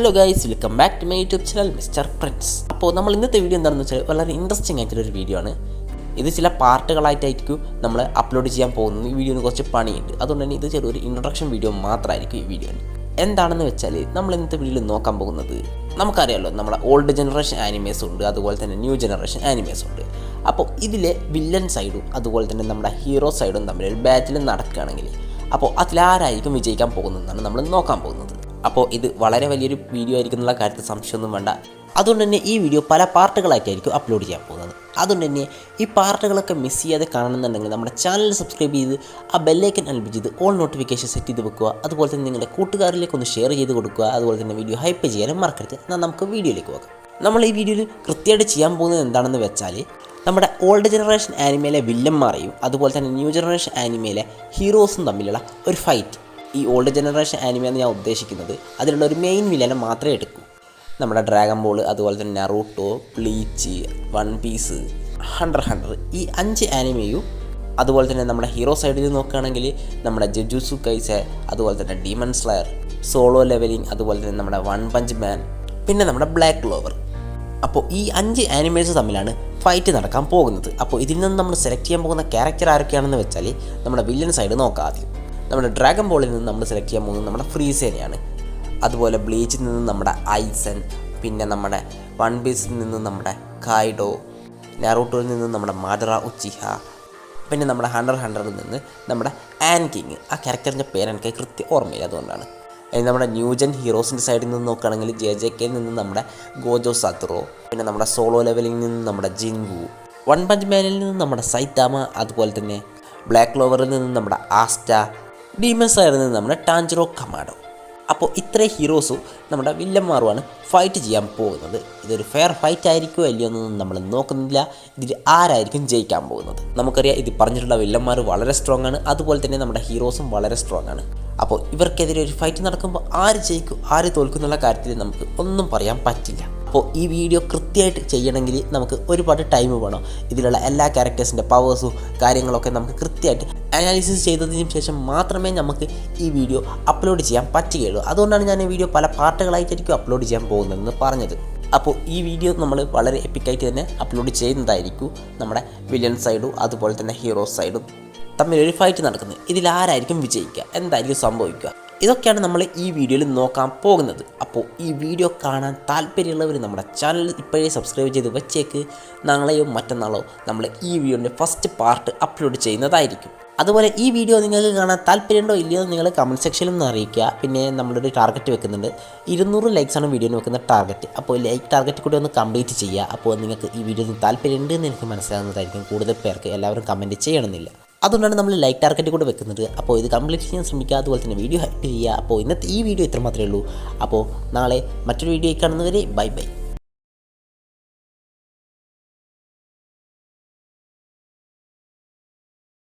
Hello guys welcome back to my YouTube channel Mister Prince അപ്പോൾ നമ്മൾ ഇന്നത്തെ video എന്താണെന്ന് വെച്ചാൽ വളരെ ഇൻട്രസ്റ്റിംഗ് ആയിട്ടുള്ള ഒരു വീഡിയോ ആണ്. ഇത് ചില പാർട്ടുകളായിട്ടായിരിക്കും നമ്മൾ അപ്ലോഡ് ചെയ്യാൻ പോകുന്നത്. ഈ വീഡിയോന് കുറച്ച് പണിയുണ്ട്. അതുകൊണ്ട് തന്നെ ഇത് ചെറിയൊരു ഇൻട്രൊഡക്ഷൻ വീഡിയോ മാത്രമായിരിക്കും ഈ വീഡിയോ എന്താണെന്ന് വെച്ചാൽ നമ്മൾ ഇന്നത്തെ വീഡിയോയിൽ നോക്കാൻ പോകുന്നത് നമുക്കറിയാമല്ലോ നമ്മുടെ ഓൾഡ് ജനറേഷൻ ആനിമേസ് ഉണ്ട് അതുപോലെ തന്നെ ന്യൂ ജനറേഷൻ ആനിമേസ് ഉണ്ട്. അപ്പോൾ ഇതിലെ വില്ലൻ സൈഡും അതുപോലെ തന്നെ നമ്മുടെ ഹീറോ സൈഡും തമ്മിൽ ഒരു ബാറ്റിൽ നടക്കുകയാണെങ്കിൽ അപ്പോൾ അതിലാരായിരിക്കും വിജയിക്കാൻ പോകുന്നതെന്നാണ് നമ്മൾ നോക്കാൻ പോകുന്നത്. അപ്പോൾ ഇത് വളരെ വലിയൊരു വീഡിയോ ആയിരിക്കും എന്നുള്ള കാര്യത്തിൽ സംശയമൊന്നും വേണ്ട. അതുകൊണ്ട് തന്നെ ഈ വീഡിയോ പല പാർട്ടുകളായിട്ടായിരിക്കും അപ്ലോഡ് ചെയ്യാൻ പോകുന്നത്. അതുകൊണ്ട് തന്നെ ഈ പാർട്ടുകളൊക്കെ മിസ് ചെയ്യാതെ കാണണമെന്നുണ്ടെങ്കിൽ നമ്മുടെ ചാനൽ സബ്സ്ക്രൈബ് ചെയ്ത് ആ ബെല്ലൈക്കൻ അൽബി ചെയ്ത് ഓൾ നോട്ടിഫിക്കേഷൻ സെറ്റ് ചെയ്ത് വെക്കുക. അതുപോലെ തന്നെ നിങ്ങളുടെ കൂട്ടുകാരിലേക്ക് ഒന്ന് ഷെയർ ചെയ്ത് കൊടുക്കുക. അതുപോലെ തന്നെ വീഡിയോ ഹൈപ്പ് ചെയ്യാനും മറക്കരുത്. എന്നാൽ നമുക്ക് വീഡിയോയിലേക്ക് പോകാം. നമ്മൾ ഈ വീഡിയോയിൽ കൃത്യമായിട്ട് ചെയ്യാൻ പോകുന്നത് എന്താണെന്ന് വെച്ചാൽ നമ്മുടെ ഓൾഡ് ജനറേഷൻ ആനിമയിലെ വില്ലന്മാരെയും അതുപോലെ തന്നെ ന്യൂ ജനറേഷൻ ആനിമയിലെ ഹീറോസും തമ്മിലുള്ള ഒരു ഫൈറ്റ് ഈ ഓൾഡ് ജനറേഷൻ ആനിമ എന്ന് ഞാൻ ഉദ്ദേശിക്കുന്നത്. അതിലുള്ള ഒരു മെയിൻ വില്ലനെ മാത്രമേ എടുക്കൂ. നമ്മുടെ ഡ്രാഗൺ ബോൾ അതുപോലെ തന്നെ Naruto Bleach One Piece hundred hundred ഈ അഞ്ച് ആനിമയും അതുപോലെ തന്നെ നമ്മുടെ ഹീറോ സൈഡിൽ നോക്കുകയാണെങ്കിൽ നമ്മുടെ ജജുസു കൈസ അതുപോലെ തന്നെ ഡീമൺ സ്ലയർ സോളോ ലെവലിംഗ് അതുപോലെ തന്നെ നമ്മുടെ വൺ പഞ്ച് മാൻ പിന്നെ നമ്മുടെ ബ്ലാക്ക് ക്ലോവർ അപ്പോൾ ഈ അഞ്ച് ആനിമേഴ്സ് തമ്മിലാണ് ഫൈറ്റ് നടക്കാൻ പോകുന്നത്. അപ്പോൾ ഇതിൽ നിന്ന് നമ്മൾ സെലക്ട് ചെയ്യാൻ പോകുന്ന ക്യാരക്ടർ ആരൊക്കെയാണെന്ന് വെച്ചാൽ നമ്മുടെ വില്ലൻ സൈഡ് നോക്കാം ആദ്യം. നമ്മുടെ ഡ്രാഗൺ ബോളിൽ നിന്ന് നമ്മൾ സെലക്ട് ചെയ്യാൻ പോകുന്നത് നമ്മുടെ ഫ്രീസേനയാണ് അതുപോലെ ബ്ലീച്ചിൽ നിന്ന് നമ്മുടെ ഐസൻ പിന്നെ നമ്മുടെ വൺ പീസിൽ നിന്ന് നമ്മുടെ കായ്ഡോ നാറൂട്ടോയിൽ നിന്ന് നമ്മുടെ മാഡറ ഉച്ചിഹ പിന്നെ നമ്മുടെ ഹണ്ടർ ഹൺഡ്രഡിൽ നിന്ന് നമ്മുടെ ആൻ കിങ് ആ ക്യാരക്ടറിന്റെ പേര് എനിക്ക് കൃത്യം ഓർമ്മയില്ല അതുകൊണ്ടാണ് അതിന് നമ്മുടെ ന്യൂജൻ ഹീറോസിന്റെ സൈഡിൽ നിന്ന് നോക്കുകയാണെങ്കിൽ ജെ ജെ കെയിൽ നിന്ന് നമ്മുടെ ഗോജോ സാത്തുറോ പിന്നെ നമ്മുടെ സോളോ ലെവലിൽ നിന്ന് നമ്മുടെ ജിൻഗു വൺ പഞ്ച് മാനിൽ നിന്ന് നമ്മുടെ സൈത്താമ അതുപോലെ തന്നെ ബ്ലാക്ക് ക്ലോവറിൽ നിന്ന് നമ്മുടെ ആസ്റ്റ ഡീമൻ ആയിരുന്നു നമ്മുടെ ടാഞ്ചറോ കമാഡോ അപ്പോൾ ഇത്രയും ഹീറോസും നമ്മുടെ വില്ലന്മാരുമാണ് ഫൈറ്റ് ചെയ്യാൻ പോകുന്നത്. ഇതൊരു ഫെയർ ഫൈറ്റ് ആയിരിക്കുമോ അല്ലയോ എന്നൊന്നും നമ്മൾ നോക്കുന്നില്ല. ഇതിൽ ആരായിരിക്കും ജയിക്കാൻ പോകുന്നത്? നമുക്കറിയാം ഇത് പറഞ്ഞിട്ടുള്ള വില്ലന്മാർ വളരെ സ്ട്രോങ് ആണ്. അതുപോലെ തന്നെ നമ്മുടെ ഹീറോസും വളരെ സ്ട്രോങ് ആണ്. അപ്പോൾ ഇവർക്കെതിരെ ഒരു ഫൈറ്റ് നടക്കുമ്പോൾ ആര് ജയിക്കും ആര് തോൽക്കും എന്നുള്ള കാര്യത്തിൽ നമുക്ക് ഒന്നും പറയാൻ പറ്റില്ല. അപ്പോൾ ഈ വീഡിയോ കൃത്യമായിട്ട് ചെയ്യണമെങ്കിൽ നമുക്ക് ഒരുപാട് ടൈം വേണം. ഇതിലുള്ള എല്ലാ ക്യാരക്ടേഴ്സിന്റെ പവേഴ്സും കാര്യങ്ങളൊക്കെ നമുക്ക് കൃത്യമായിട്ട് അനാലിസിസ് ചെയ്തതിന് ശേഷം മാത്രമേ നമുക്ക് ഈ വീഡിയോ അപ്ലോഡ് ചെയ്യാൻ പറ്റുകയുള്ളൂ. അതുകൊണ്ടാണ് ഞാൻ ഈ വീഡിയോ പല പാർട്ടുകളായിട്ടായിരിക്കും അപ്ലോഡ് ചെയ്യാൻ പോകുന്നതെന്ന് പറഞ്ഞത്. അപ്പോൾ ഈ വീഡിയോ നമ്മൾ വളരെ എപ്പിക്കായിട്ട് തന്നെ അപ്ലോഡ് ചെയ്യുന്നതായിരിക്കും നമ്മുടെ വില്ലൻ സൈഡും അതുപോലെ തന്നെ ഹീറോ സൈഡും തമ്മിലൊരു ഫൈറ്റ് നടക്കുന്നത്. ഇതിൽ ആരായിരിക്കും വിജയിക്കുക? എന്തായിരിക്കും സംഭവിക്കുക? ഇതൊക്കെയാണ് നമ്മൾ ഈ വീഡിയോയിൽ നോക്കാൻ പോകുന്നത്. അപ്പോൾ ഈ വീഡിയോ കാണാൻ താല്പര്യമുള്ളവർ നമ്മുടെ ചാനൽ ഇപ്പോഴേ സബ്സ്ക്രൈബ് ചെയ്ത് വെച്ചേക്ക്. നാളെയോ മറ്റന്നാളോ നമ്മൾ ഈ വീഡിയോന്റെ ഫസ്റ്റ് പാർട്ട് അപ്ലോഡ് ചെയ്യുന്നതായിരിക്കും. അതുപോലെ ഈ വീഡിയോ നിങ്ങൾക്ക് കാണാൻ താല്പര്യമുണ്ടോ ഇല്ലയോ നിങ്ങൾ കമന്റ് സെക്ഷനിൽ നിന്ന് അറിയിക്കുക. പിന്നെ നമ്മളൊരു ടാർഗറ്റ് വെക്കുന്നുണ്ട്. ഇരുന്നൂറ് ലൈക്സാണ് വീഡിയോന് വെക്കുന്ന ടാർഗറ്റ് അപ്പോൾ ലൈക്ക് ടാർഗറ്റ് കൂടി ഒന്ന് കംപ്ലീറ്റ് ചെയ്യുക. അപ്പോൾ നിങ്ങൾക്ക് ഈ വീഡിയോയിൽ താല്പര്യമുണ്ട് എന്ന് എനിക്ക് മനസ്സിലാകുന്നതായിരിക്കും കൂടുതൽ പേർക്ക് എല്ലാവരും കമന്റ് ചെയ്യണമെന്നില്ല. അതുകൊണ്ടാണ് നമ്മൾ ലൈക്ക് ടാർഗറ്റ് കൂടെ വെക്കുന്നത്. അപ്പോൾ ഇത് കംപ്ലീറ്റ് ചെയ്യാൻ ശ്രമിക്കുക. അതുപോലെ തന്നെ വീഡിയോ ഹൈറ്റ് ചെയ്യുക. അപ്പോൾ ഇന്നത്തെ ഈ വീഡിയോ ഇത്ര മാത്രമേ ഉള്ളൂ. അപ്പോൾ നാളെ മറ്റൊരു വീഡിയോ കാണുന്നവരെ ബൈ ബൈ